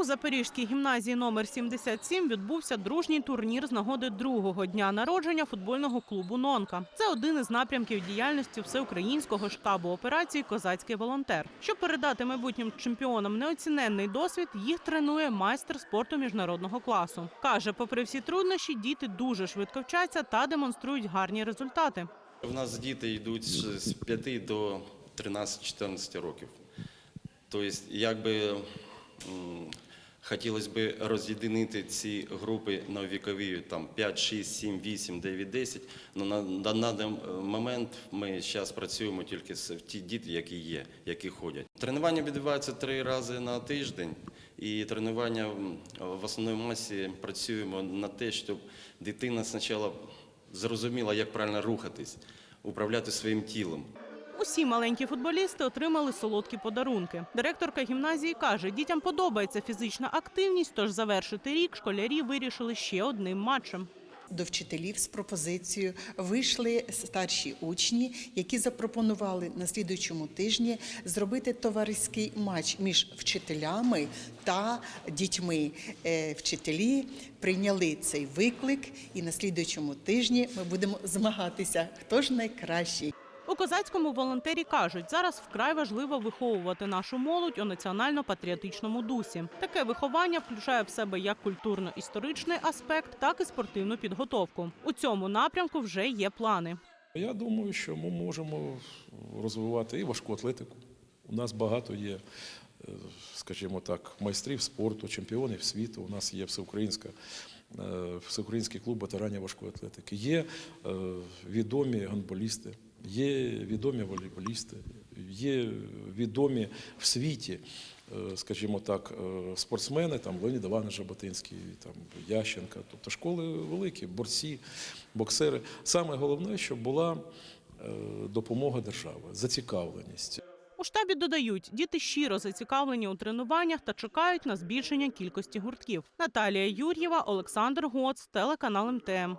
У Запорізькій гімназії номер 77 відбувся дружній турнір з нагоди другого дня народження футбольного клубу Нонка. Це один із напрямків діяльності всеукраїнського штабу операції Козацький волонтер. Щоб передати майбутнім чемпіонам неоціненний досвід, їх тренує майстер спорту міжнародного класу. каже, попри всі труднощі, діти дуже швидко вчаться та демонструють гарні результати. У нас діти йдуть з з 5 до 13-14 років. Тобто, якби хотілося б роз'єдинити ці групи на вікові там 5, 6, 7, 8, 9, 10. Але на, на даний момент ми зараз працюємо тільки з ті діти, які є, які ходять. Тренування відбувається три рази на тиждень. І тренування в основній масі працюємо на те, щоб дитина спочатку зрозуміла, як правильно рухатись, управляти своїм тілом. Усі маленькі футболісти отримали солодкі подарунки. Директорка гімназії каже, дітям подобається фізична активність, тож завершити рік школярі вирішили ще одним матчем. До вчителів з пропозицією вийшли старші учні, які запропонували на слідуючому тижні зробити товариський матч між вчителями та дітьми. Е, Вчителі прийняли цей виклик, і на слідуючому тижні ми будемо змагатися, хто ж найкращий. У козацькому волонтері кажуть, зараз вкрай важливо виховувати нашу молодь у національно-патріотичному дусі. Таке виховання включає в себе як культурно-історичний аспект, так і спортивну підготовку. У цьому напрямку вже є плани. Я думаю, що ми можемо розвивати і важку атлетику. У нас багато є, е, скажімо так, майстрів спорту, чемпіонів світу. У нас є всеукраїнська, е, всеукраїнський клуб ветеранів важкої атлетики. Є е, відомі гандболісти, є відомі волейболісти, є відомі в світі. е, Скажімо так, е, спортсмени, там Леонід Іванович Жаботинський, там Ященка, тобто школи великі, борці, боксери. Саме головне, щоб була е, допомога держави, зацікавленість. У штабі додають, діти щиро зацікавлені у тренуваннях та чекають на збільшення кількості гуртків. Наталія Юр'єва, Олександр Гоц, телеканал МТМ.